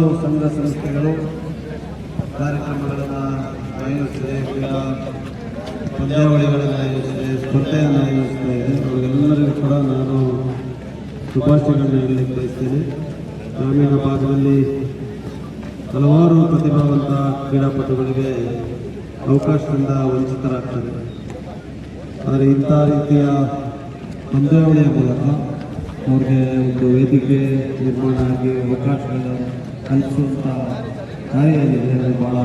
ಹಲವಾರು ಸಂಘ ಸಂಸ್ಥೆಗಳು ಕಾರ್ಯಕ್ರಮಗಳನ್ನು ಆಯೋಜಿಸಿದೆ. ಕ್ರೀಡಾ ಪಂದ್ಯಾವಳಿಗಳನ್ನು ಆಯೋಜಿಸಿದೆ, ಸ್ಪರ್ಧೆಯನ್ನು ಆಯೋಜಿಸ್ತಾ ಇದೆ ಅವರಿಗೆಲ್ಲರಿಗೂ ಕೂಡ ನಾನು ಶುಭಾಶಯಗಳನ್ನು ಹೇಳಲಿಕ್ಕೆ ಬಯಸ್ತೇನೆ. ಗ್ರಾಮೀಣ ಭಾಗದಲ್ಲಿ ಹಲವಾರು ಪ್ರತಿಭಾವಂತ ಕ್ರೀಡಾಪಟುಗಳಿಗೆ ಅವಕಾಶದಿಂದ ವಂಚಿತರಾಗ್ತಾರೆ. ಆದರೆ ಇಂಥ ರೀತಿಯ ಪಂದ್ಯಾವಳಿಯ ಮೂಲಕ ಅವ್ರಿಗೆ ಒಂದು ವೇದಿಕೆ ನಿರ್ಮಾಣ ಆಗಿ ಅವಕಾಶಗಳು ಕಲ್ಪಿಸುವಂಥ ಕಾರ್ಯ ಏನಿದೆ ಅದು ಭಾಳ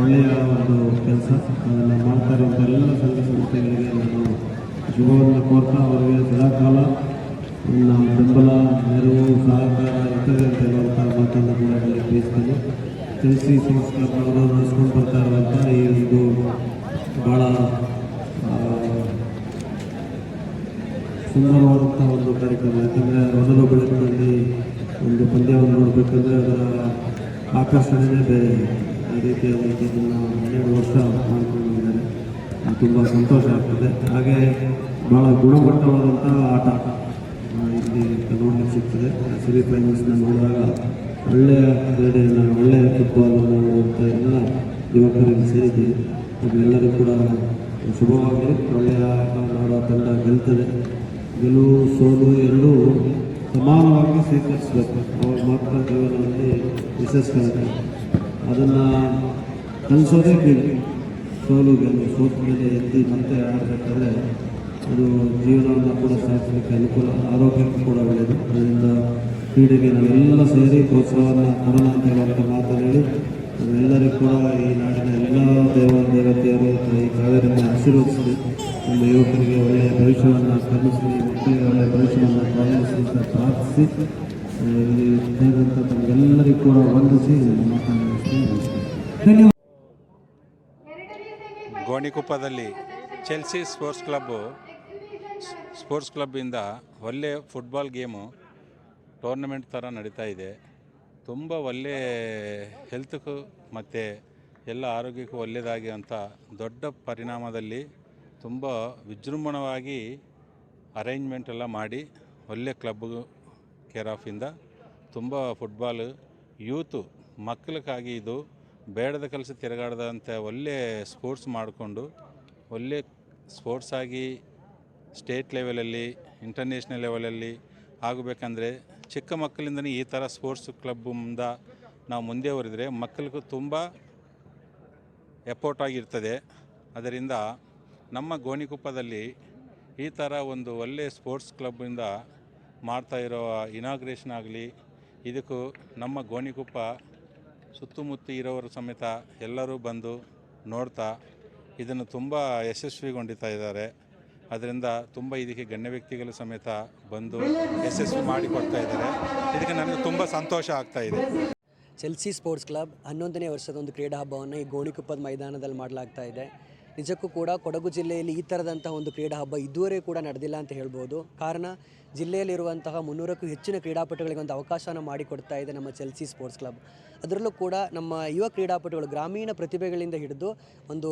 ಒಳ್ಳೆಯ ಒಂದು ಕೆಲಸ ಅದನ್ನು ಮಾಡ್ತಾ ಇರುವಂಥ ಎಲ್ಲ ಸಂಘ ಸಂಸ್ಥೆಗಳಿಗೆ ನಾನು ಶುಭವನ್ನು ಕೋರ್ತಾ ಅವರಿಗೆ ಸದಾಕಾಲ. ನಮ್ಮ ಬೆಂಬಲ, ನೆರವು, ಸಹಕಾರ ಇರ್ತದೆ ಅಂತ ಹೇಳುವಂಥ ಮಾತನ್ನು ಕೂಡ ಹೇಳಿ ಬಯಸ್ತೇನೆ ತಿಳಿಸಿ ಸಂಸ್ಕಾರ ನಡೆಸ್ಕೊಂಡು ಬರ್ತಾ ಇರುವಂಥ ಈ ಒಂದು ಭಾಳ ಸುಂದರವಾದಂಥ ಒಂದು ಕಾರ್ಯಕ್ರಮ. ಯಾಕಂದರೆ ಮೊದಲು ಬೆಳಕಿನಲ್ಲಿ ಒಂದು ಪಂದ್ಯವನ್ನು ನೋಡಬೇಕಂದ್ರೆ ಅದರ ಆಕರ್ಷಣೆಯೇ ಬೇರೆ. ಆ ಒಂದು ಹನ್ನೆರಡು ವರ್ಷ ಮಾಡಿಕೊಂಡಿದ್ದಾರೆ ತುಂಬ ಸಂತೋಷ ಆಗ್ತದೆ. ಹಾಗೆ ಭಾಳ ಗುಣಮಟ್ಟವಾದಂಥ ಆಟ ಇಲ್ಲಿ ನೋಡಲಿಕ್ಕೆ ಸಿಗ್ತದೆ. ಸೆಮಿಫೈನಲ್ಸ್ನ ನೋಡಿದಾಗ ಒಳ್ಳೆಯ ಕ್ರೀಡೆಯನ್ನು, ಒಳ್ಳೆಯ ಫುಟ್ಬಾಲನ್ನು ನೋಡುವಂಥ ಎಲ್ಲ ಯುವಕರಿಗೆ ಸೇರಿದ್ದೀವಿ ಎಲ್ಲರೂ ಕೂಡ ಶುಭವಾಗಲಿ. ಒಳ್ಳೆಯ ಆಟ ಆಡೋ ತಂಡ ಗೆಲ್ತದೆ. ಗೆಲುವು ಸೋಲು ಎರಡೂ ಸಮಾನವಾಗಿ ಸ್ವೀಕರಿಸಬೇಕು. ಅವ್ರ ಮಾತ್ರ ಜೀವನದಲ್ಲಿ ಯಶಸ್ವಿ ಅದನ್ನು ಕಲಿಸೋದೇ ಬೇಕು ಸೋಲು ಗೆಲ್ಲು ಸೋತು ಮೇಲೆ ಎತ್ತಿ ಮತ್ತೆ ಆಡಬೇಕಾದ್ರೆ ಅದು ಜೀವನವನ್ನು ಕೂಡ ಸಾಧಿಸಲಿಕ್ಕೆ ಅನುಕೂಲ, ಆರೋಗ್ಯಕ್ಕೂ ಕೂಡ ಒಳ್ಳೆಯದು ಅದರಿಂದ ಕ್ರೀಡೆಗೆ ನಾವೆಲ್ಲ ಸೇರಿ ಪ್ರೋತ್ಸಾಹವನ್ನು ಕೊಡೋಣ ಅಂತ ಹೇಳುವಂಥ ಮಾತನ್ನು ನಾವೆಲ್ಲರಿಗೂ ಕೂಡ ಈ ನಾಡಿನ ಎಲ್ಲ ದೇವ ದೇವತೆಯರು ಈ ಕಾವೇರಿಯನ್ನು ಆಶೀರ್ವದಿಸಲಿ ನಮ್ಮ ಯುವಕರಿಗೆ ಒಳ್ಳೆಯ ಭವಿಷ್ಯವನ್ನು ಕಲಿಸಲಿ ಮಕ್ಕಳಿಗೆ ಒಳ್ಳೆಯ ಭವಿಷ್ಯವನ್ನು ಪ್ರಾರಂಭಿಸಲಿ ಅಂತ ಪ್ರಾರ್ಥಿಸಿ ಇಲ್ಲಿ ಸೇರಿದಂಥ ತಮಗೆಲ್ಲರಿಗೂ ಕೂಡ ವಂದಿಸಿ ಧನ್ಯವಾದ. ಗೋಣಿಕೊಪ್ಪದಲ್ಲಿ ಚೆಲ್ಸಿ ಸ್ಪೋರ್ಟ್ಸ್ ಕ್ಲಬ್ಬು ಸ್ಪೋರ್ಟ್ಸ್ ಕ್ಲಬ್ಬಿಂದ ಒಳ್ಳೆಯ ಫುಟ್ಬಾಲ್ ಗೇಮು ಟೂರ್ನಮೆಂಟ್ ಥರ ನಡೀತಾ ಇದೆ. ತುಂಬ ಒಳ್ಳೆ ಹೆಲ್ತ್ಗೂ ಮತ್ತು ಎಲ್ಲ ಆರೋಗ್ಯಕ್ಕೂ ಒಳ್ಳೆಯದಾಗಿ ಅಂತ ದೊಡ್ಡ ಪರಿಣಾಮದಲ್ಲಿ ತುಂಬ ವಿಜೃಂಭಣವಾಗಿ ಅರೇಂಜ್ಮೆಂಟ್ ಎಲ್ಲ ಮಾಡಿ ಒಳ್ಳೆ ಕ್ಲಬ್ ಕೇರ್ ಆಫಿಂದ ತುಂಬ ಫುಟ್ಬಾಲ್ ಯೂತು ಮಕ್ಕಳಿಗಾಗಿ ಇದು ಬೇಡದ ಕೆಲಸ ತಿರುಗಾಡದಂಥ ಒಳ್ಳೆ ಸ್ಪೋರ್ಟ್ಸ್ ಮಾಡಿಕೊಂಡು ಒಳ್ಳೆ ಸ್ಪೋರ್ಟ್ಸ್ ಆಗಿ ಸ್ಟೇಟ್ ಲೆವೆಲಲ್ಲಿ ಇಂಟರ್ನ್ಯಾಷನಲ್ ಲೆವೆಲಲ್ಲಿ ಆಗಬೇಕಂದ್ರೆ ಚಿಕ್ಕ ಮಕ್ಕಳಿಂದನೇ ಈ ಥರ ಸ್ಪೋರ್ಟ್ಸ್ ಕ್ಲಬ್ಬಿಂದ ನಾವು ಮುಂದೆ ಮಕ್ಕಳಿಗೂ ತುಂಬ ಎಪೋರ್ಟ್ ಆಗಿರ್ತದೆ. ಅದರಿಂದ ನಮ್ಮ ಗೋಣಿಕೊಪ್ಪದಲ್ಲಿ ಈ ಥರ ಒಂದು ಒಳ್ಳೆಯ ಸ್ಪೋರ್ಟ್ಸ್ ಕ್ಲಬ್ಬಿಂದ ಮಾಡ್ತಾ ಇರೋ ಇನಾಗ್ರೇಷನ್ ಆಗಲಿ, ಇದಕ್ಕೂ ನಮ್ಮ ಗೋಣಿಕೊಪ್ಪ ಸುತ್ತಮುತ್ತ ಇರೋರು ಸಮೇತ ಎಲ್ಲರೂ ಬಂದು ನೋಡ್ತಾ ಇದನ್ನು ತುಂಬ ಯಶಸ್ವಿಗೊಂಡಿತಾ ಇದ್ದಾರೆ. ಅದರಿಂದ ತುಂಬ ಇದಕ್ಕೆ ಗಣ್ಯ ವ್ಯಕ್ತಿಗಳು ಸಮೇತ ಬಂದು ಯಶಸ್ವಿ ಮಾಡಿಕೊಡ್ತಾ ಇದ್ದಾರೆ. ಇದಕ್ಕೆ ನನಗೆ ತುಂಬ ಸಂತೋಷ ಆಗ್ತಾ ಇದೆ. ಚೆಲ್ಸಿ ಸ್ಪೋರ್ಟ್ಸ್ ಕ್ಲಬ್ ಹನ್ನೊಂದನೇ ವರ್ಷದ ಒಂದು ಕ್ರೀಡಾ ಹಬ್ಬವನ್ನು ಈ ಗೋಣಿಕೊಪ್ಪದ ಮೈದಾನದಲ್ಲಿ ಮಾಡಲಾಗ್ತಾ ಇದೆ. ನಿಜಕ್ಕೂ ಕೂಡ ಕೊಡಗು ಜಿಲ್ಲೆಯಲ್ಲಿ ಈ ಥರದಂತಹ ಒಂದು ಕ್ರೀಡಾ ಹಬ್ಬ ಇದುವರೆಗೂ ಕೂಡ ನಡೆದಿಲ್ಲ ಅಂತ ಹೇಳ್ಬೋದು. ಕಾರಣ, ಜಿಲ್ಲೆಯಲ್ಲಿರುವಂತಹ ಮುನ್ನೂರಕ್ಕೂ ಹೆಚ್ಚಿನ ಕ್ರೀಡಾಪಟುಗಳಿಗೆ ಒಂದು ಅವಕಾಶವನ್ನು ಮಾಡಿಕೊಡ್ತಾ ಇದೆ ನಮ್ಮ ಚೆಲ್ಸಿ ಸ್ಪೋರ್ಟ್ಸ್ ಕ್ಲಬ್ ಅದರಲ್ಲೂ ಕೂಡ ನಮ್ಮ ಯುವ ಕ್ರೀಡಾಪಟುಗಳು ಗ್ರಾಮೀಣ ಪ್ರತಿಭೆಗಳಿಂದ ಹಿಡಿದು ಒಂದು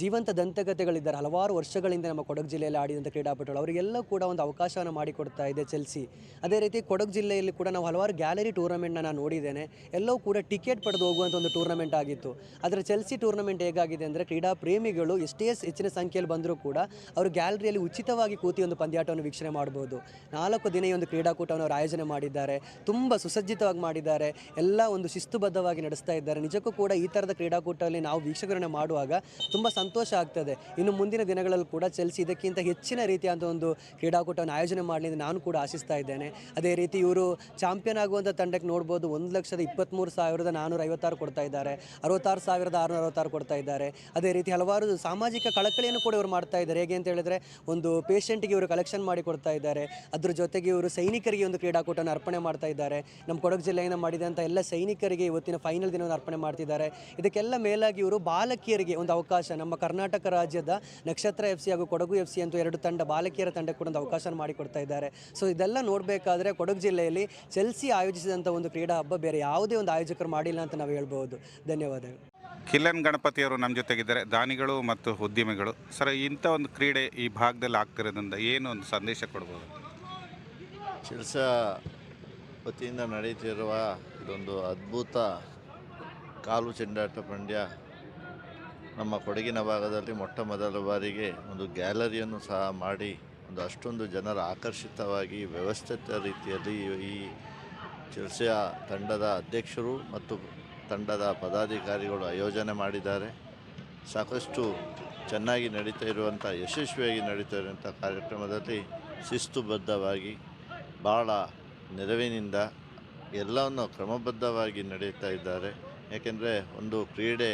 ಜೀವಂತ ದಂತಕತೆಗಳಿದ್ದಾರೆ. ಹಲವಾರು ವರ್ಷಗಳಿಂದ ನಮ್ಮ ಕೊಡಗು ಜಿಲ್ಲೆಯಲ್ಲಿ ಆಡಿದಂಥ ಕ್ರೀಡಾಪಟುಗಳು, ಅವರಿಗೆಲ್ಲ ಕೂಡ ಒಂದು ಅವಕಾಶವನ್ನು ಮಾಡಿಕೊಡ್ತಾ ಇದೆ ಚೆಲ್ಸಿ. ಅದೇ ರೀತಿ ಕೊಡಗು ಜಿಲ್ಲೆಯಲ್ಲಿ ಕೂಡ ನಾವು ಹಲವಾರು ಗ್ಯಾಲರಿ ಟೂರ್ನಮೆಂಟ್ನ ನಾನು ನೋಡಿದ್ದೇನೆ. ಎಲ್ಲವೂ ಕೂಡ ಟಿಕೆಟ್ ಪಡೆದು ಹೋಗುವಂಥ ಒಂದು ಟೂರ್ನಮೆಂಟ್ ಆಗಿತ್ತು. ಆದರೆ ಚೆಲ್ಸಿ ಟೂರ್ನಮೆಂಟ್ ಹೇಗಾಗಿದೆ ಅಂದರೆ ಕ್ರೀಡಾ ಪ್ರೇಮಿಗಳು ಎಷ್ಟೇ ಹೆಚ್ಚಿನ ಸಂಖ್ಯೆಯಲ್ಲಿ ಬಂದರೂ ಕೂಡ ಅವರು ಗ್ಯಾಲರಿಯಲ್ಲಿ ಉಚಿತವಾಗಿ ಕೂತಿ ಒಂದು ಪಂದ್ಯಾಟವನ್ನು ವೀಕ್ಷಣೆ ಮಾಡ್ಬೋದು. ನಾಲ್ಕು ದಿನ ಒಂದು ಕ್ರೀಡಾಕೂಟವನ್ನು ಅವರು ಆಯೋಜನೆ ಮಾಡಿದ್ದಾರೆ. ತುಂಬ ಸುಸಜ್ಜಿತವಾಗಿ ಮಾಡಿದ್ದಾರೆ. ಎಲ್ಲ ಒಂದು ಶಿಸ್ತುಬದ್ಧವಾಗಿ ನಡೆಸ್ತಾ ಇದ್ದಾರೆ. ನಿಜಕ್ಕೂ ಕೂಡ ಈ ಥರದ ಕ್ರೀಡಾಕೂಟದಲ್ಲಿ ನಾವು ವೀಕ್ಷಕರಣೆ ಮಾಡುವಾಗ ತುಂಬ ಸಂತೋಷ ಆಗ್ತದೆ. ಇನ್ನು ಮುಂದಿನ ದಿನಗಳಲ್ಲೂ ಕೂಡ ಚೆಲ್ಸಿ ಇದಕ್ಕಿಂತ ಹೆಚ್ಚಿನ ರೀತಿಯಾದ ಒಂದು ಕ್ರೀಡಾಕೂಟವನ್ನು ಆಯೋಜನೆ ಮಾಡಲಿ ಅಂತ ನಾನು ಕೂಡ ಆಶಿಸ್ತಾ ಇದ್ದೇನೆ. ಅದೇ ರೀತಿ ಇವರು ಚಾಂಪಿಯನ್ ಆಗುವಂಥ ತಂಡಕ್ಕೆ ನೋಡ್ಬೋದು, ಒಂದು ಲಕ್ಷದ ಇಪ್ಪತ್ತ್ಮೂರು ಸಾವಿರದ ನಾನ್ನೂರ ಐವತ್ತಾರು ಕೊಡ್ತಾ ಇದ್ದಾರೆ. ಅರವತ್ತಾರು ಸಾವಿರದ ಆರುನೂರ ಅರವತ್ತಾರು ಕೊಡ್ತಾ ಇದ್ದಾರೆ. ಅದೇ ರೀತಿ ಹಲವಾರು ಸಾಮಾಜಿಕ ಕಳಕಳಿಯನ್ನು ಕೂಡ ಇವರು ಮಾಡ್ತಾ ಇದ್ದಾರೆ. ಹೇಗೆ ಅಂತ ಹೇಳಿದ್ರೆ, ಒಂದು ಪೇಷೆಂಟ್ಗೆ ಇವರು ಕಲೆಕ್ಷನ್ ಮಾಡಿ ಕೊಡ್ತಾ ಇದ್ದಾರೆ. ಅದ್ರ ಜೊತೆಗೆ ಇವರು ಸೈನಿಕರಿಗೆ ಒಂದು ಕ್ರೀಡಾಕೂಟವನ್ನು ಅರ್ಪಣೆ ಮಾಡ್ತಾ ಇದ್ದಾರೆ. ನಮ್ಮ ಕೊಡಗು ಜಿಲ್ಲೆಯಿಂದ ಮಾಡಿದಂಥ ಎಲ್ಲ ಸೈನಿಕರಿಗೆ ಇವತ್ತಿನ ಫೈನಲ್ ದಿನವನ್ನು ಅರ್ಪಣೆ ಮಾಡ್ತಿದ್ದಾರೆ. ಇದಕ್ಕೆಲ್ಲ ಮೇಲಾಗಿ ಇವರು ಬಾಲಕಿಯರಿಗೆ ಒಂದು ಅವಕಾಶ ನಮ್ಮ ಕರ್ನಾಟಕ ರಾಜ್ಯದ ನಕ್ಷತ್ರ ಎಫ್ ಸಿ ಹಾಗೂ ಕೊಡಗು ಎಫ್ ಸಿ ಅಂತೂ ಎರಡು ತಂಡ ಬಾಲಕಿಯರ ತಂಡಕ್ಕೆ ಕೂಡ ಒಂದು ಅವಕಾಶ ಮಾಡಿಕೊಡ್ತಾ ಇದ್ದಾರೆ. ಸೊ ಇದೆಲ್ಲ ನೋಡಬೇಕಾದ್ರೆ ಕೊಡಗು ಜಿಲ್ಲೆಯಲ್ಲಿ ಚೆಲ್ಸಿ ಆಯೋಜಿಸಿದಂಥ ಒಂದು ಕ್ರೀಡಾ ಹಬ್ಬ ಬೇರೆ ಯಾವುದೇ ಒಂದು ಆಯೋಜಕರು ಮಾಡಿಲ್ಲ ಅಂತ ನಾವು ಹೇಳ್ಬೋದು ಧನ್ಯವಾದಗಳು. ಕಿಲನ್ ಗಣಪತಿಯವರು ನಮ್ಮ ಜೊತೆಗಿದ್ದಾರೆ. ದಾನಿಗಳು ಮತ್ತು ಉದ್ಯಮಿಗಳು. ಸರ್ ಇಂಥ ಒಂದು ಕ್ರೀಡೆ ಈ ಭಾಗದಲ್ಲಿ ಆಗ್ತಿರೋದ್ರಿಂದ ಏನು ಒಂದು ಸಂದೇಶ ಕೊಡ್ಬೋದು? ಚಿಲ್ಸ ವತಿಯಿಂದ ನಡೀತಿರುವ ಇದೊಂದು ಅದ್ಭುತ ಕಾಲು ಚೆಂಡಾಟ ಪಂದ್ಯ. ನಮ್ಮ ಕೊಡಗಿನ ಭಾಗದಲ್ಲಿ ಮೊಟ್ಟ ಮೊದಲ ಬಾರಿಗೆ ಒಂದು ಗ್ಯಾಲರಿಯನ್ನು ಸಹ ಮಾಡಿ ಒಂದು ಅಷ್ಟೊಂದು ಜನರ ಆಕರ್ಷಿತವಾಗಿ ವ್ಯವಸ್ಥಿತ ರೀತಿಯಲ್ಲಿ ಈ ಚರ್ಚೆಯ ತಂಡದ ಅಧ್ಯಕ್ಷರು ಮತ್ತು ತಂಡದ ಪದಾಧಿಕಾರಿಗಳು ಆಯೋಜನೆ ಮಾಡಿದ್ದಾರೆ. ಸಾಕಷ್ಟು ಚೆನ್ನಾಗಿ ನಡೀತಾ ಇರುವಂಥ, ಯಶಸ್ವಿಯಾಗಿ ನಡೀತಾ ಇರುವಂಥ ಕಾರ್ಯಕ್ರಮದಲ್ಲಿ ಶಿಸ್ತುಬದ್ಧವಾಗಿ ಭಾಳ ನೆರವಿನಿಂದ ಎಲ್ಲವನ್ನು ಕ್ರಮಬದ್ಧವಾಗಿ ನಡೀತಾ ಇದ್ದಾರೆ. ಏಕೆಂದರೆ ಒಂದು ಕ್ರೀಡೆ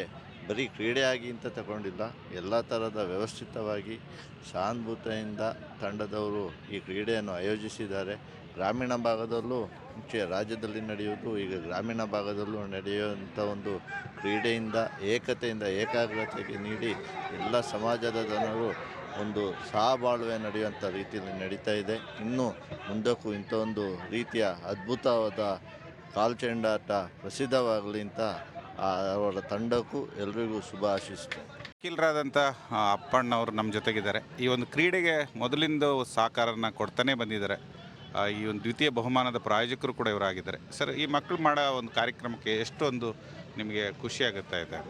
ಬರೀ ಕ್ರೀಡೆಯಾಗಿ ಅಂತ ತಗೊಂಡಿಲ್ಲ, ಎಲ್ಲ ಥರದ ವ್ಯವಸ್ಥಿತವಾಗಿ ಸಹಾನುಭೂತಿಯಿಂದ ತಂಡದವರು ಈ ಕ್ರೀಡೆಯನ್ನು ಆಯೋಜಿಸಿದ್ದಾರೆ. ಗ್ರಾಮೀಣ ಭಾಗದಲ್ಲೂ, ಮುಂಚೆ ರಾಜ್ಯದಲ್ಲಿ ನಡೆಯುವುದು, ಈಗ ಗ್ರಾಮೀಣ ಭಾಗದಲ್ಲೂ ನಡೆಯುವಂಥ ಒಂದು ಕ್ರೀಡೆಯಿಂದ, ಏಕತೆಯಿಂದ, ಏಕಾಗ್ರತೆಗೆ ನೀಡಿ ಎಲ್ಲ ಸಮಾಜದ ಜನರು ಒಂದು ಸಹಬಾಳ್ವೆ ನಡೆಯುವಂಥ ರೀತಿಯಲ್ಲಿ ನಡೀತಾ ಇದೆ. ಇನ್ನೂ ಮುಂದಕ್ಕೂ ಇಂಥ ಒಂದು ರೀತಿಯ ಅದ್ಭುತವಾದ ಕಾಲ್ಚೆಂಡಾಟ ಪ್ರಸಿದ್ಧವಾಗಲಿ ಅಂತ ಅವರ ತಂಡಕ್ಕೂ ಎಲ್ರಿಗೂ ಶುಭ ಆಶಿಸ್ತೇನೆ ವಕೀಲರಾದಂಥ ಅಪ್ಪಣ್ಣವರು ನಮ್ಮ ಜೊತೆಗಿದ್ದಾರೆ. ಈ ಒಂದು ಕ್ರೀಡೆಗೆ ಮೊದಲಿಂದ ಸಹಕಾರನ ಕೊಡ್ತಾನೆ ಬಂದಿದ್ದಾರೆ. ಈ ಒಂದು ದ್ವಿತೀಯ ಬಹುಮಾನದ ಪ್ರಾಯೋಜಕರು ಕೂಡ ಇವರಾಗಿದ್ದಾರೆ. ಸರ್ ಈ ಮಕ್ಕಳು ಮಾಡೋ ಒಂದು ಕಾರ್ಯಕ್ರಮಕ್ಕೆ ಎಷ್ಟೊಂದು ನಿಮಗೆ ಖುಷಿಯಾಗುತ್ತಾ ಇದೆ?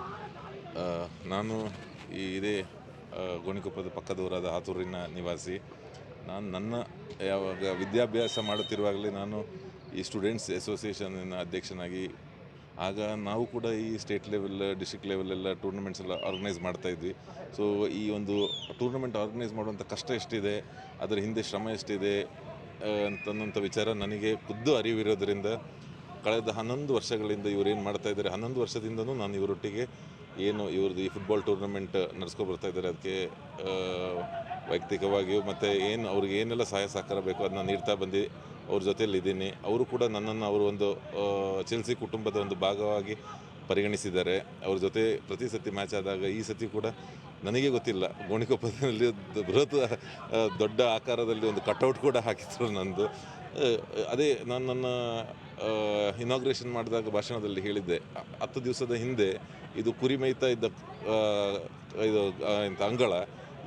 ಆ, ನಾನು ಈ ಇದೇ ಆ, ಗೋಣಿಕೊಪ್ಪದ ಪಕ್ಕದೂರಾದ ಹಾತೂರಿನ ನಿವಾಸಿ. ನಾನು ನನ್ನ ಯಾವಾಗ ವಿದ್ಯಾಭ್ಯಾಸ ಮಾಡುತ್ತಿರುವಾಗಲೇ ನಾನು ಈ ಸ್ಟೂಡೆಂಟ್ಸ್ ಅಸೋಸಿಯೇಷನ್ನ ಅಧ್ಯಕ್ಷನಾಗಿ ಆಗ ನಾವು ಕೂಡ ಈ ಸ್ಟೇಟ್ ಲೆವೆಲ್ ಡಿಸ್ಟ್ರಿಕ್ಟ್ ಲೆವೆಲ್ ಎಲ್ಲ ಟೂರ್ನಮೆಂಟ್ಸ್ ಎಲ್ಲ ಆರ್ಗನೈಸ್ ಮಾಡ್ತಾ ಇದ್ವಿ. ಸೊ ಈ ಒಂದು ಟೂರ್ನಮೆಂಟ್ ಆರ್ಗನೈಸ್ ಮಾಡುವಂಥ ಕಷ್ಟ ಎಷ್ಟಿದೆ, ಅದರ ಹಿಂದೆ ಶ್ರಮ ಎಷ್ಟಿದೆ ಅಂತ ವಿಚಾರ ನನಗೆ ಖುದ್ದು ಅರಿವಿರೋದ್ರಿಂದ ಕಳೆದ ಹನ್ನೊಂದು ವರ್ಷಗಳಿಂದ ಇವರು ಏನು ಮಾಡ್ತಾ ಇದ್ದಾರೆ, ಹನ್ನೊಂದು ವರ್ಷದಿಂದನೂ ನಾನು ಇವರೊಟ್ಟಿಗೆ ಏನು ಇವ್ರದ್ದು ಈ ಫುಟ್ಬಾಲ್ ಟೂರ್ನಮೆಂಟ್ ನಡೆಸ್ಕೊ ಬರ್ತಾ ಇದ್ದಾರೆ, ಅದಕ್ಕೆ ವೈಯಕ್ತಿಕವಾಗಿಯೂ ಮತ್ತು ಏನು ಅವ್ರಿಗೆ ಏನೆಲ್ಲ ಸಹಾಯ ಸಹಕಾರ ಬೇಕೋ ಅದನ್ನ ನೀಡ್ತಾ ಬಂದು ಅವ್ರ ಜೊತೆಯಲ್ಲಿ ಇದ್ದೀನಿ ಅವರು ಕೂಡ ನನ್ನನ್ನು ಅವರು ಒಂದು ಚೆಲ್ಸಿ ಕುಟುಂಬದ ಒಂದು ಭಾಗವಾಗಿ ಪರಿಗಣಿಸಿದ್ದಾರೆ. ಅವ್ರ ಜೊತೆ ಪ್ರತಿ ಸತಿ ಮ್ಯಾಚ್ ಆದಾಗ ಈ ಸತಿ ಕೂಡ ನನಗೆ ಗೊತ್ತಿಲ್ಲ. ಗೋಣಿಕೊಪ್ಪದಲ್ಲಿ ಬೃಹತ್ ದೊಡ್ಡ ಆಕಾರದಲ್ಲಿ ಒಂದು ಕಟೌಟ್ ಕೂಡ ಹಾಕಿದ್ರು ನಂದು. ಅದೇ ನಾನು ನನ್ನ ಇನಾಗ್ರೇಷನ್ ಮಾಡಿದಾಗ ಭಾಷಣದಲ್ಲಿ ಹೇಳಿದ್ದೆ. ಹತ್ತು ದಿವಸದ ಹಿಂದೆ ಇದು ಕುರಿ ಮೇಯ್ತಾ ಇದ್ದ ಇದು ಇಂಥ ಅಂಗಳ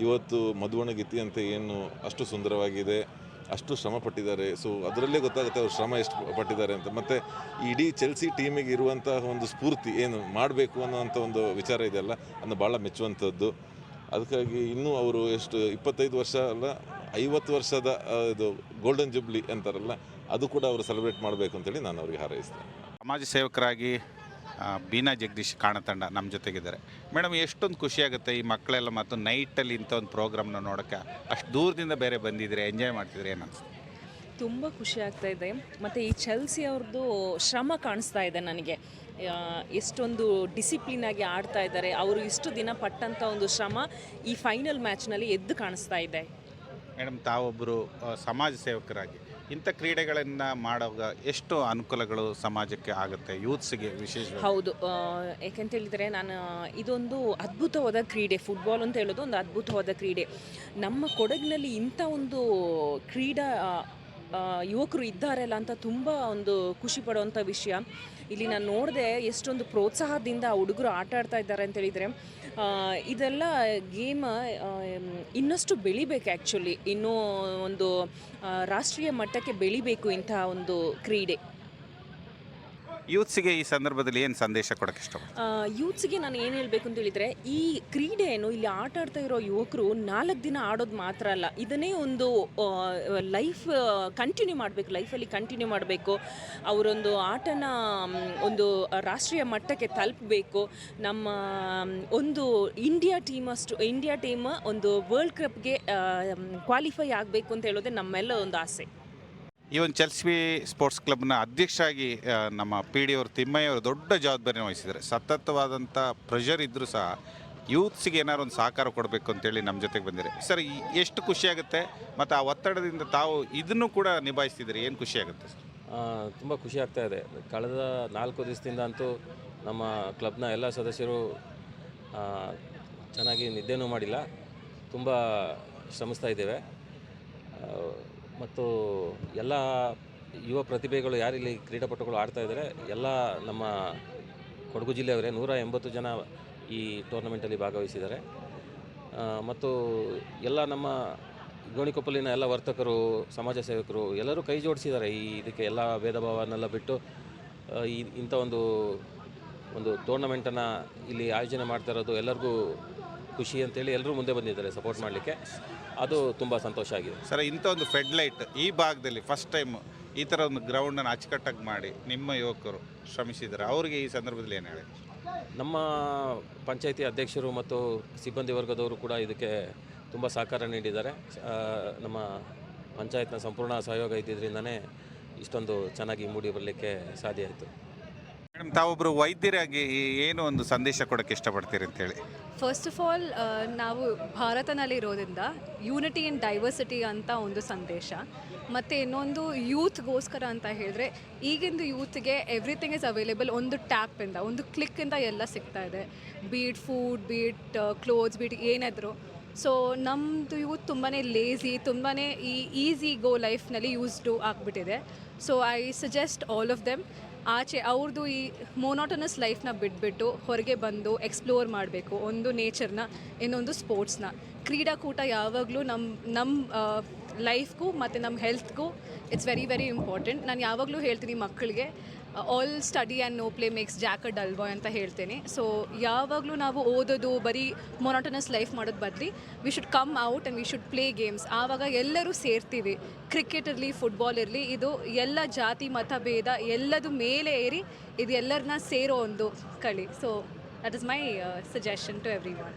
ಇವತ್ತು ಮಧುವಣಗಿತ್ತಿ ಅಂತ ಏನು ಅಷ್ಟು ಸುಂದರವಾಗಿದೆ. ಅಷ್ಟು ಶ್ರಮ ಪಟ್ಟಿದ್ದಾರೆ. ಸೊ ಅದರಲ್ಲೇ ಗೊತ್ತಾಗುತ್ತೆ ಅವ್ರು ಶ್ರಮ ಎಷ್ಟು ಪಟ್ಟಿದ್ದಾರೆ ಅಂತ. ಮತ್ತು ಇಡೀ ಚೆಲ್ಸಿ ಟೀಮಿಗೆ ಇರುವಂತಹ ಒಂದು ಸ್ಫೂರ್ತಿ ಏನು ಮಾಡಬೇಕು ಅನ್ನೋಂಥ ಒಂದು ವಿಚಾರ ಇದೆಯಲ್ಲ, ಅದನ್ನು ಭಾಳ ಮೆಚ್ಚುವಂಥದ್ದು ಅದಕ್ಕಾಗಿ ಇನ್ನೂ ಅವರು ಎಷ್ಟು ಇಪ್ಪತ್ತೈದು ವರ್ಷ ಅಲ್ಲ, ಐವತ್ತು ವರ್ಷದ ಇದು ಗೋಲ್ಡನ್ ಜುಬ್ಲಿ ಅಂತಾರಲ್ಲ, ಅದು ಕೂಡ ಅವರು ಸೆಲೆಬ್ರೇಟ್ ಮಾಡಬೇಕು ಅಂತೇಳಿ ನಾನು ಅವರಿಗೆ ಹಾರೈಸ್ತೇನೆ. ಸಮಾಜ ಸೇವಕರಾಗಿ ಬೀನಾ ಜಗದೀಶ್ ಕಾಣತಂಡ ನಮ್ಮ ಜೊತೆಗಿದ್ದಾರೆ. ಮೇಡಮ್ ಎಷ್ಟೊಂದು ಖುಷಿಯಾಗುತ್ತೆ ಈ ಮಕ್ಕಳೆಲ್ಲ ಮತ್ತು ನೈಟಲ್ಲಿ ಇಂಥ ಒಂದು ಪ್ರೋಗ್ರಾಮ್ನ ನೋಡೋಕ್ಕೆ ಅಷ್ಟು ದೂರದಿಂದ ಬೇರೆ ಬಂದಿದ್ರೆ ಎಂಜಾಯ್ ಮಾಡ್ತಿದ್ರೆ ಏನು ಅನ್ಸುತ್ತೆ? ತುಂಬ ಖುಷಿ ಆಗ್ತಾ ಇದೆ. ಮತ್ತು ಈ ಚೆಲ್ಸಿ ಅವ್ರದ್ದು ಶ್ರಮ ಕಾಣಿಸ್ತಾ ಇದೆ ನನಗೆ. ಎಷ್ಟೊಂದು ಡಿಸಿಪ್ಲಿನ್ ಆಗಿ ಆಡ್ತಾ ಇದ್ದಾರೆ. ಅವರು ಇಷ್ಟು ದಿನ ಪಟ್ಟಂಥ ಒಂದು ಶ್ರಮ ಈ ಫೈನಲ್ ಮ್ಯಾಚ್ನಲ್ಲಿ ಎದ್ದು ಕಾಣಿಸ್ತಾ ಇದೆ. ಮೇಡಮ್ ತಾವೊಬ್ಬರು ಸಮಾಜ ಸೇವಕರಾಗಿ. ಇಂಥ ಕ್ರೀಡೆಗಳನ್ನು ಮಾಡುವಾಗ ಎಷ್ಟು ಅನುಕೂಲಗಳು ಸಮಾಜಕ್ಕೆ ಆಗುತ್ತೆ ಯೂತ್ಸ್ಗೆ ವಿಶೇಷ ಹೌದು ಯಾಕೆಂತ ಹೇಳಿದ್ರೆ ನಾನು, ಇದೊಂದು ಅದ್ಭುತವಾದ ಕ್ರೀಡೆ ಫುಟ್ಬಾಲ್ ಅಂತ ಹೇಳೋದು ಒಂದು ಅದ್ಭುತವಾದ ಕ್ರೀಡೆ. ನಮ್ಮ ಕೊಡಗಿನಲ್ಲಿ ಇಂಥ ಒಂದು ಕ್ರೀಡಾ ಯುವಕರು ಇದ್ದಾರಲ್ಲ ಅಂತ ತುಂಬ ಒಂದು ಖುಷಿ ಪಡುವಂಥ ವಿಷಯ. ಇಲ್ಲಿ ನಾನು ನೋಡಿದೆ ಎಷ್ಟೊಂದು ಪ್ರೋತ್ಸಾಹದಿಂದ ಹುಡುಗರು ಆಟ ಆಡ್ತಾ ಇದ್ದಾರೆ ಅಂತ ಹೇಳಿದರೆ ಇದೆಲ್ಲ ಗೇಮ್ ಇನ್ನಷ್ಟು ಬೆಳಿಬೇಕು ಆ್ಯಕ್ಚುಲಿ ಇನ್ನೂ ಒಂದು ರಾಷ್ಟ್ರೀಯ ಮಟ್ಟಕ್ಕೆ ಬೆಳಿಬೇಕು ಇಂತಹ ಒಂದು ಕ್ರೀಡೆ. ಯೂತ್ಸ್ಗೆ ಈ ಸಂದರ್ಭದಲ್ಲಿ ಏನು ಸಂದೇಶ ಕೊಡಕ್ಕೆ ಇಷ್ಟಪಡ್ತೀನಿ ಯೂತ್ಸ್ಗೆ ನಾನು ಏನು ಹೇಳಬೇಕು ಅಂತ ಹೇಳಿದರೆ, ಈ ಕ್ರೀಡೆಯನ್ನು ಇಲ್ಲಿ ಆಟ ಆಡ್ತಾ ಇರೋ ಯುವಕರು ನಾಲ್ಕು ದಿನ ಆಡೋದು ಮಾತ್ರ ಅಲ್ಲ, ಇದನ್ನೇ ಒಂದು ಲೈಫ್ ಕಂಟಿನ್ಯೂ ಮಾಡಬೇಕು ಲೈಫಲ್ಲಿ ಕಂಟಿನ್ಯೂ ಮಾಡಬೇಕು. ಅವರೊಂದು ಆಟನ ಒಂದು ರಾಷ್ಟ್ರೀಯ ಮಟ್ಟಕ್ಕೆ ತಲುಪಬೇಕು. ನಮ್ಮ ಒಂದು ಇಂಡಿಯಾ ಟೀಮ್ ಅಷ್ಟು ಇಂಡಿಯಾ ಟೀಮ್ ಒಂದು ವರ್ಲ್ಡ್ ಕಪ್ಗೆ ಕ್ವಾಲಿಫೈ ಆಗಬೇಕು ಅಂತ ಹೇಳೋದೇ ನಮ್ಮೆಲ್ಲ ಒಂದು ಆಸೆ. ಈ ಒಂದು ಚೆಲ್ಸ್ವಿ ಸ್ಪೋರ್ಟ್ಸ್ ಕ್ಲಬ್ನ ಅಧ್ಯಕ್ಷರಾಗಿ ನಮ್ಮ ಪಿ ಡಿ ಅವರು ತಿಮ್ಮಯ್ಯ ಅವರು ದೊಡ್ಡ ಜವಾಬ್ದಾರಿನ ವಹಿಸಿದ್ದಾರೆ. ಸತತವಾದಂಥ ಪ್ರೆಷರ್ ಇದ್ದರೂ ಸಹ ಯೂತ್ಸ್ಗೆ ಏನಾದ್ರು ಒಂದು ಸಹಕಾರ ಕೊಡಬೇಕು ಅಂತೇಳಿ ನಮ್ಮ ಜೊತೆಗೆ ಬಂದಿದೆ ಸರ್ ಎಷ್ಟು ಖುಷಿಯಾಗುತ್ತೆ ಮತ್ತು ಆ ಒತ್ತಡದಿಂದ ತಾವು ಇದನ್ನು ಕೂಡ ನಿಭಾಯಿಸ್ತಿದ್ದೀರಿ. ಏನು ಖುಷಿಯಾಗುತ್ತೆ ಸರ್? ತುಂಬ ಖುಷಿ ಆಗ್ತಾ ಇದೆ. ಕಳೆದ ನಾಲ್ಕು ದಿವಸದಿಂದ ಅಂತೂ ನಮ್ಮ ಕ್ಲಬ್ನ ಎಲ್ಲ ಸದಸ್ಯರು ಚೆನ್ನಾಗಿ ನಿದ್ದೆನೂ ಮಾಡಿಲ್ಲ. ತುಂಬ ಶ್ರಮಿಸ್ತಾ ಇದ್ದೇವೆ. ಮತ್ತು ಎಲ್ಲ ಯುವ ಪ್ರತಿಭೆಗಳು ಯಾರಿಲ್ಲಿ ಕ್ರೀಡಾಪಟುಗಳು ಆಡ್ತಾ ಇದ್ದಾರೆ, ಎಲ್ಲ ನಮ್ಮ ಕೊಡಗು ಜಿಲ್ಲೆಯವರೇ ನೂರ ಎಂಬತ್ತು ಜನ ಈ ಟೂರ್ನಮೆಂಟಲ್ಲಿ ಭಾಗವಹಿಸಿದ್ದಾರೆ. ಮತ್ತು ಎಲ್ಲ ನಮ್ಮ ಗೋಣಿಕೊಪ್ಪಲಿನ ಎಲ್ಲ ವರ್ತಕರು, ಸಮಾಜ ಸೇವಕರು ಎಲ್ಲರೂ ಕೈ ಜೋಡಿಸಿದ್ದಾರೆ ಈ ಇದಕ್ಕೆ ಎಲ್ಲ ಭೇದ ಭಾವನೆಲ್ಲ ಬಿಟ್ಟು ಈ ಇಂಥ ಒಂದು ಒಂದು ಟೂರ್ನಮೆಂಟನ್ನು ಇಲ್ಲಿ ಆಯೋಜನೆ ಮಾಡ್ತಾ ಇರೋದು ಎಲ್ಲರಿಗೂ ಖುಷಿ ಅಂತೇಳಿ ಎಲ್ಲರೂ ಮುಂದೆ ಬಂದಿದ್ದಾರೆ ಸಪೋರ್ಟ್ ಮಾಡಲಿಕ್ಕೆ. ಅದು ತುಂಬ ಸಂತೋಷ ಆಗಿದೆ. ಸರ್ ಇಂಥ ಒಂದು ಫೆಡ್ ಲೈಟ್ ಈ ಭಾಗದಲ್ಲಿ ಫಸ್ಟ್ ಟೈಮ್ ಈ ಥರ ಒಂದು ಗ್ರೌಂಡನ್ನು ಅಚ್ಚುಕಟ್ಟಾಗಿ ಮಾಡಿ ನಿಮ್ಮ ಯುವಕರು ಶ್ರಮಿಸಿದ್ದಾರೆ ಅವರಿಗೆ ಈ ಸಂದರ್ಭದಲ್ಲಿ ಏನು ಹೇಳಿ? ನಮ್ಮ ಪಂಚಾಯಿತಿ ಅಧ್ಯಕ್ಷರು ಮತ್ತು ಸಿಬ್ಬಂದಿ ವರ್ಗದವರು ಕೂಡ ಇದಕ್ಕೆ ತುಂಬ ಸಹಕಾರ ನೀಡಿದ್ದಾರೆ. ಆ, ನಮ್ಮ ಪಂಚಾಯತ್ನ ಸಂಪೂರ್ಣ ಸಹಯೋಗ ಇದ್ದಿದ್ದರಿಂದನೇ ಇಷ್ಟೊಂದು ಚೆನ್ನಾಗಿ ಮೂಡಿ ಬರಲಿಕ್ಕೆ ಸಾಧ್ಯ ಆಯಿತು. ತಾವೊಬ್ಬರು ವೈದ್ಯರಾಗಿ ಏನು ಒಂದು ಸಂದೇಶ ಕೊಡೋಕ್ಕೆ ಇಷ್ಟಪಡ್ತೀರಿ ಅಂತೇಳಿ ಫಸ್ಟ್ ಆಫ್ ಆಲ್ ನಾವು ಭಾರತನಲ್ಲಿ ಇರೋದ್ರಿಂದ ಯೂನಿಟಿ ಇನ್ ಡೈವರ್ಸಿಟಿ ಅಂತ ಒಂದು ಸಂದೇಶ. ಮತ್ತು ಇನ್ನೊಂದು ಯೂತ್ಗೋಸ್ಕರ ಅಂತ ಹೇಳಿದ್ರೆ, ಈಗಿಂದು ಯೂತ್ಗೆ ಎವ್ರಿಥಿಂಗ್ ಇಸ್ ಅವೈಲೇಬಲ್ ಒಂದು ಟ್ಯಾಪಿಂದ ಒಂದು ಕ್ಲಿಕ್ಕಿಂದ ಎಲ್ಲ ಸಿಗ್ತಾ ಇದೆ. Be it food be it clothes be it ಏನಾದರೂ. ಸೊ ನಮ್ಮದು ಯೂತ್ ತುಂಬಾ ಲೇಝಿ ತುಂಬಾ ಈ ಈಸಿ ಗೋ ಲೈಫ್ನಲ್ಲಿ ಯೂಸ್ಡು ಆಗಿಬಿಟ್ಟಿದೆ. So I suggest all of them ಆಚೆ ಅವ್ರದ್ದು ಈ ಮೋನೋಟನಸ್ ಲೈಫ್ನ ಬಿಟ್ಬಿಟ್ಟು ಹೊರಗೆ ಬಂದು ಎಕ್ಸ್ಪ್ಲೋರ್ ಮಾಡಬೇಕು ಒಂದು ನೇಚರ್ನ ಇನ್ನೊಂದು ಸ್ಪೋರ್ಟ್ಸ್ನ ಕ್ರೀಡಾಕೂಟ ಯಾವಾಗಲೂ ನಮ್ಮ ನಮ್ಮ ಲೈಫ್ಗೂ ಮತ್ತು ನಮ್ಮ ಹೆಲ್ತ್ಗೂ ಇಟ್ಸ್ ವೆರಿ ವೆರಿ ಇಂಪಾರ್ಟೆಂಟ್ ನಾನು ಯಾವಾಗಲೂ ಹೇಳ್ತೀನಿ ಮಕ್ಕಳಿಗೆ all study and no play makes Jack a dull ಅಂತ ಹೇಳ್ತೀನಿ. ಸೊ ಯಾವಾಗಲೂ ನಾವು ಓದೋದು, ಬರೀ ಮೊನಾಟನಸ್ ಲೈಫ್ ಮಾಡೋದು ಬದಲಿ we should come out and we should play games ಆವಾಗ ಎಲ್ಲರೂ ಸೇರ್ತೀವಿ. ಕ್ರಿಕೆಟ್ ಇರಲಿ ಫುಟ್ಬಾಲ್ ಇರಲಿ, ಇದು ಎಲ್ಲ ಜಾತಿ ಮತ ಭೇದ ಎಲ್ಲದು ಮೇಲೆ ಏರಿ ಇದು ಎಲ್ಲರನ್ನ ಸೇರೋ ಒಂದು ಕಳಿ so that is my suggestion to everyone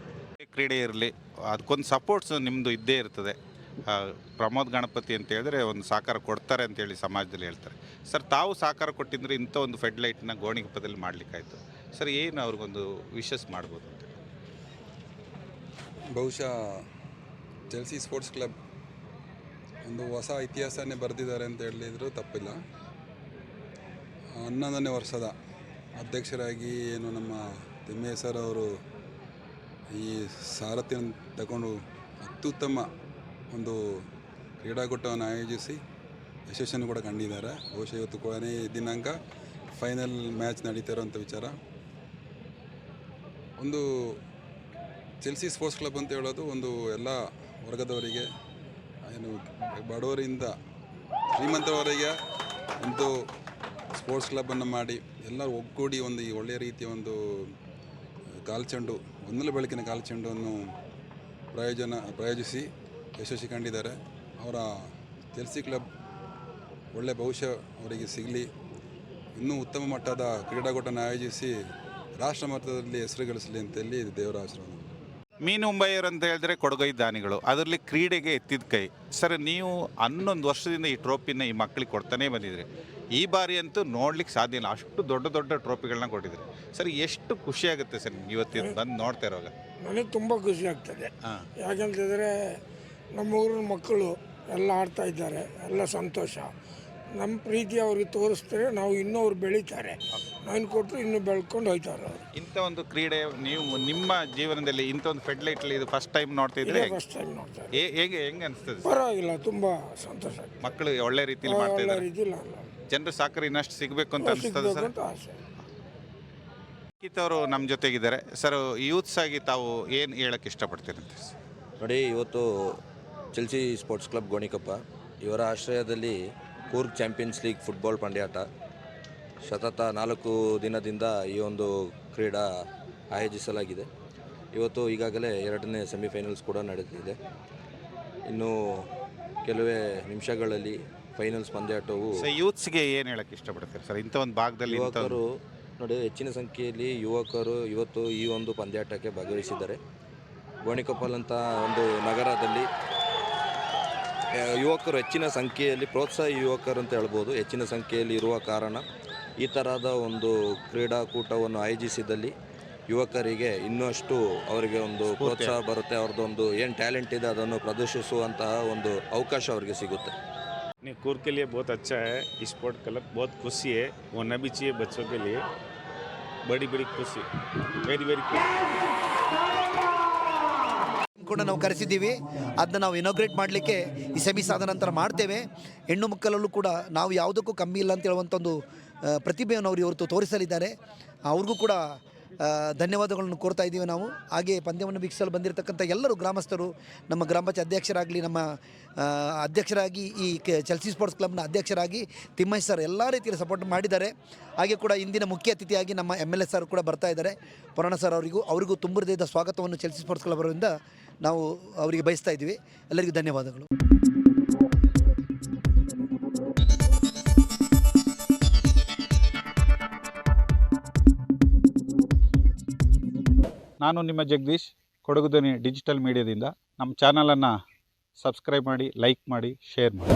ಕ್ರೀಡೆ ಇರಲಿ, ಅದಕ್ಕೊಂದು ಸಪೋರ್ಟ್ಸ್ ನಿಮ್ಮದು ಇದ್ದೇ ಇರ್ತದೆ. ಪ್ರಮೋದ್ ಗಣಪತಿ ಅಂತ ಹೇಳಿದ್ರೆ ಒಂದು ಸಹಕಾರ ಕೊಡ್ತಾರೆ ಅಂತೇಳಿ ಸಮಾಜದಲ್ಲಿ ಹೇಳ್ತಾರೆ. ಸರ್, ತಾವು ಸಹಕಾರ ಕೊಟ್ಟಿದ್ರೆ ಇಂಥ ಒಂದು ಫೆಡ್ಲೈಟ್ನ ಗೋಣಿಗುಪ್ಪದಲ್ಲಿ ಮಾಡಲಿಕ್ಕಾಯಿತು. ಸರ್, ಏನು ಅವ್ರಿಗೊಂದು ವಿಶಸ್ ಮಾಡ್ಬೋದು ಅಂತ ಬಹುಶಃ ಜೆಲ್ಸಿ ಸ್ಪೋರ್ಟ್ಸ್ ಕ್ಲಬ್ ಒಂದು ಹೊಸ ಇತಿಹಾಸನೇ ಬರೆದಿದ್ದಾರೆ ಅಂತ ಹೇಳಿದ್ರು ತಪ್ಪಿಲ್ಲ. ಹನ್ನೊಂದನೇ ವರ್ಷದ ಅಧ್ಯಕ್ಷರಾಗಿ ಏನು ನಮ್ಮ ತಿಮ್ಮಯ್ಯ ಸರ್ ಅವರು ಈ ಸಾರಥ್ಯನ ತಗೊಂಡು ಅತ್ಯುತ್ತಮ ಒಂದು ಕ್ರೀಡಾಕೂಟವನ್ನು ಆಯೋಜಿಸಿ ಯಶಸ್ಸನ್ನು ಕೂಡ ಕಂಡಿದ್ದಾರೆ. ಬಹುಶಃ ಇವತ್ತು ಕೊನೆ ದಿನಾಂಕ ಫೈನಲ್ ಮ್ಯಾಚ್ ನಡೀತಾ ಇರೋವಂಥ ವಿಚಾರ. ಒಂದು ಚೆಲ್ಸಿ ಸ್ಪೋರ್ಟ್ಸ್ ಕ್ಲಬ್ ಅಂತ ಹೇಳೋದು ಒಂದು ಎಲ್ಲ ವರ್ಗದವರಿಗೆ, ಏನು ಬಡವರಿಂದ ಶ್ರೀಮಂತರವರೆಗೆ ಒಂದು ಸ್ಪೋರ್ಟ್ಸ್ ಕ್ಲಬ್ಬನ್ನು ಮಾಡಿ ಎಲ್ಲರೂ ಒಗ್ಗೂಡಿ ಒಂದು ಈ ಒಳ್ಳೆಯ ರೀತಿಯ ಒಂದು, ಕಾಲ್ಚೆಂಡು ಒಂದಲ ಬೆಳಕಿನ ಕಾಲ್ಚೆಂಡನ್ನು ಪ್ರಯೋಜನ, ಪ್ರಯೋಜಿಸಿ ಯಶಸ್ವಿ ಕಂಡಿದ್ದಾರೆ. ಅವರ ಚೆಲ್ಸಿ ಕ್ಲಬ್ ಒಳ್ಳೆಯ ಭವಿಷ್ಯ ಅವರಿಗೆ ಸಿಗಲಿ. ಇನ್ನೂ ಉತ್ತಮ ಮಟ್ಟದ ಕ್ರೀಡಾಕೂಟನ ಆಯೋಜಿಸಿ ರಾಷ್ಟ್ರ ಮಟ್ಟದಲ್ಲಿ ಹೆಸರು ಗಳಿಸಲಿ ಅಂತೇಳಿ ಇದು ದೇವರ ಆಶೀರ್ವಾದ. ಮೀನು ಮುಂಬೈಯರು ಅಂತ ಹೇಳಿದ್ರೆ ಕೊಡಗೈ ದಾನಿಗಳು. ಅದರಲ್ಲಿ ಕ್ರೀಡೆಗೆ ಎತ್ತಿದ ಕೈ. ಸರ್ ನೀವು ಹನ್ನೊಂದು ವರ್ಷದಿಂದ ಈ ಟ್ರೋಫಿನ ಈ ಮಕ್ಕಳಿಗೆ ಕೊಡ್ತಾನೇ ಬಂದಿದ್ರಿ. ಈ ಬಾರಿ ಅಂತೂ ನೋಡ್ಲಿಕ್ಕೆ ಸಾಧ್ಯ ಇಲ್ಲ. ಅಷ್ಟು ದೊಡ್ಡ ದೊಡ್ಡ ಟ್ರೋಫಿಗಳನ್ನ ಕೊಟ್ಟಿದ್ರಿ. ಸರ್ ಎಷ್ಟು ಖುಷಿ ಆಗುತ್ತೆ ಸರ್ ನಿಮ್ಗೆ ಇವತ್ತಿನ ಬಂದು ನೋಡ್ತಾ ಇರೋವಾಗ? ನನಗೆ ತುಂಬ ಖುಷಿ ಆಗ್ತದೆ. ಹಾಂ. ಯಾಕಂತಂದರೆ ನಮ್ಮ ಊರಿನ ಮಕ್ಕಳು ಎಲ್ಲ ಆಡ್ತಾ ಇದ್ದಾರೆ ಎಲ್ಲ ಸಂತೋಷ. ನಮ್ಮ ಪ್ರೀತಿ ಅವ್ರಿಗೆ ತೋರಿಸ್ತಾರೆ ನಾವು ಇನ್ನೂ ಅವ್ರು ಬೆಳೀತಾರೆ. ನಾನು ಕೊಟ್ಟರು ಇನ್ನೂ ಬೆಳ್ಕೊಂಡು ಹೋಯ್ತಾರೆ ಅವರು. ಇಂಥ ಒಂದು ಕ್ರೀಡೆ ನೀವು ನಿಮ್ಮ ಜೀವನದಲ್ಲಿ ಇಂಥ ಒಂದು ಫೆಡ್ಲೈಟ್ ಇದು ಫಸ್ಟ್ ಟೈಮ್ ನೋಡ್ತಿದ್ರೆ ಫಸ್ಟ್ ಟೈಮ್ ನೋಡ್ತಾರೆ ಹೇ- ಹೇಗೆ ಹೆಂಗೆ ಅನಿಸ್ತದೆ? ಪರವಾಗಿಲ್ಲ ತುಂಬ ಸಂತೋಷ ಮಕ್ಕಳು ಒಳ್ಳೆ ರೀತಿಯಲ್ಲಿ ಮಾಡ್ತಾ ಒಳ್ಳೆ ಇದ್ದಾರೆ. ರೀತಿಲಿ ಜನರ ಸಾಕರ್ ಇನ್ನಷ್ಟು ಸಿಗಬೇಕು ಅಂತ ಅನಿಸ್ತದೆ ಸರ್. ಅಂತ ಆಸೆ. ಗೀತಾ ಅವರು ನಮ್ಮ ಜೊತೆಗಿದ್ದಾರೆ. ಸರ್ ಯೂತ್ಸ್ ಆಗಿ ತಾವು ಏನು ಹೇಳಕ್ಕೆ ಇಷ್ಟಪಡ್ತೀರಂತೆ? ಸರ್ ನೋಡಿ ಇವತ್ತು ಚೆಲ್ಸಿ ಸ್ಪೋರ್ಟ್ಸ್ ಕ್ಲಬ್ ಗೋಣಿಕೊಪ್ಪ ಇವರ ಆಶ್ರಯದಲ್ಲಿ ಕೂರ್ಗ್ ಚಾಂಪಿಯನ್ಸ್ ಲೀಗ್ ಫುಟ್ಬಾಲ್ ಪಂದ್ಯಾಟ. ಸತತ ನಾಲ್ಕು ದಿನದಿಂದ ಈ ಒಂದು ಕ್ರೀಡಾ ಆಯೋಜಿಸಲಾಗಿದೆ. ಇವತ್ತು ಈಗಾಗಲೇ ಎರಡನೇ ಸೆಮಿಫೈನಲ್ಸ್ ಕೂಡ ನಡೆದಿದೆ. ಇನ್ನು ಕೆಲವೇ ನಿಮಿಷಗಳಲ್ಲಿ ಫೈನಲ್ಸ್ ಪಂದ್ಯಾಟವು ಯೂತ್ಸ್ಗೆ ಏನು ಹೇಳಕ್ಕೆ ಇಷ್ಟಪಡ್ತಾರೆ ಸರ್? ಇಂಥ ಒಂದು ಭಾಗದಲ್ಲಿ ಯುವಕರು ನೋಡಿ ಹೆಚ್ಚಿನ ಸಂಖ್ಯೆಯಲ್ಲಿ ಯುವಕರು ಇವತ್ತು ಈ ಒಂದು ಪಂದ್ಯಾಟಕ್ಕೆ ಭಾಗವಹಿಸಿದ್ದಾರೆ. ಗೋಣಿಕೊಪ್ಪಲ್ ಅಂತ ಒಂದು ನಗರದಲ್ಲಿ ಯುವಕರು ಹೆಚ್ಚಿನ ಸಂಖ್ಯೆಯಲ್ಲಿ ಪ್ರೋತ್ಸಾಹ ಯುವಕರು ಅಂತ ಹೇಳ್ಬೋದು ಹೆಚ್ಚಿನ ಸಂಖ್ಯೆಯಲ್ಲಿ ಇರುವ ಕಾರಣ ಈ ಥರದ ಒಂದು ಕ್ರೀಡಾಕೂಟವನ್ನು ಆಯೋಜಿಸಿದಲ್ಲಿ ಯುವಕರಿಗೆ ಇನ್ನಷ್ಟು ಅವರಿಗೆ ಒಂದು ಪ್ರೋತ್ಸಾಹ ಬರುತ್ತೆ ಅವ್ರದ್ದು ಒಂದು ಏನು ಟ್ಯಾಲೆಂಟ್ ಇದೆ ಅದನ್ನು ಪ್ರದರ್ಶಿಸುವಂತಹ ಒಂದು ಅವಕಾಶ ಅವರಿಗೆ ಸಿಗುತ್ತೆ नहीं कोर के लिए बहुत अच्छा है स्पोर्ट क्लब बहुत खुशी है होना भी चाहिए बच्चों के लिए बड़ी बड़ी खुशी वेरी वेरी खुशी ಕೂಡ ನಾವು ಕರೆಸಿದ್ದೀವಿ. ಅದನ್ನ ನಾವು ಇನಾಗ್ರೇಟ್ ಮಾಡಲಿಕ್ಕೆ ಈ ಸೆಮಿ ಸಾಧನಂತರ ನಂತರ ಮಾಡ್ತೇವೆ. ಹೆಣ್ಣು ಮಕ್ಕಳಲ್ಲೂ ಕೂಡ ನಾವು ಯಾವುದಕ್ಕೂ ಕಮ್ಮಿ ಇಲ್ಲ ಅಂತ ಹೇಳುವಂಥ ಒಂದು ಪ್ರತಿಭೆಯನ್ನು ಅವರು ಇವತ್ತು ತೋರಿಸಲಿದ್ದಾರೆ. ಅವ್ರಿಗೂ ಕೂಡ ಧನ್ಯವಾದಗಳನ್ನು ಕೋರ್ತಾ ಇದ್ದೀವಿ ನಾವು. ಹಾಗೆ ಪಂದ್ಯವನ್ನು ವೀಕ್ಷಿಸಲು ಬಂದಿರತಕ್ಕಂಥ ಎಲ್ಲರೂ ಗ್ರಾಮಸ್ಥರು, ನಮ್ಮ ಗ್ರಾಮ ಪಂಚಾಯತ್ ಅಧ್ಯಕ್ಷರಾಗಲಿ, ನಮ್ಮ ಅಧ್ಯಕ್ಷರಾಗಿ ಈ ಚೆಲ್ಸಿ ಸ್ಪೋರ್ಟ್ಸ್ ಕ್ಲಬ್ನ ಅಧ್ಯಕ್ಷರಾಗಿ ತಿಮ್ಮಯ್ಯ ಸರ್ ಎಲ್ಲ ರೀತಿಯಲ್ಲಿ ಸಪೋರ್ಟ್ ಮಾಡಿದ್ದಾರೆ. ಹಾಗೆ ಕೂಡ ಇಂದಿನ ಮುಖ್ಯ ಅತಿಥಿಯಾಗಿ ನಮ್ಮ ಎಂ ಸರ್ ಕೂಡ ಬರ್ತಾ ಇದ್ದಾರೆ. ಪುರಾಣ ಸರ್ ಅವರಿಗೂ ಅವರಿಗೂ ತುಂಬ ಹೃದಯದ ಸ್ವಾಗತವನ್ನು ಚೆಲ್ಸಿ ಸ್ಪೋರ್ಟ್ಸ್ ಕ್ಲಬ್ ಅವರಿಂದ ನಾವು ಅವರಿಗೆ ಬಯಸ್ತಾ ಇದ್ದೀವಿ. ಎಲ್ಲರಿಗೂ ಧನ್ಯವಾದಗಳು. ನಾನು ನಿಮ್ಮ ಜಗದೀಶ್, ಕೊಡಗು ಡಿಜಿಟಲ್ ಮೀಡಿಯಾದಿಂದ. ನಮ್ಮ ಚಾನಲನ್ನು ಸಬ್ಸ್ಕ್ರೈಬ್ ಮಾಡಿ, ಲೈಕ್ ಮಾಡಿ, ಶೇರ್ ಮಾಡಿ.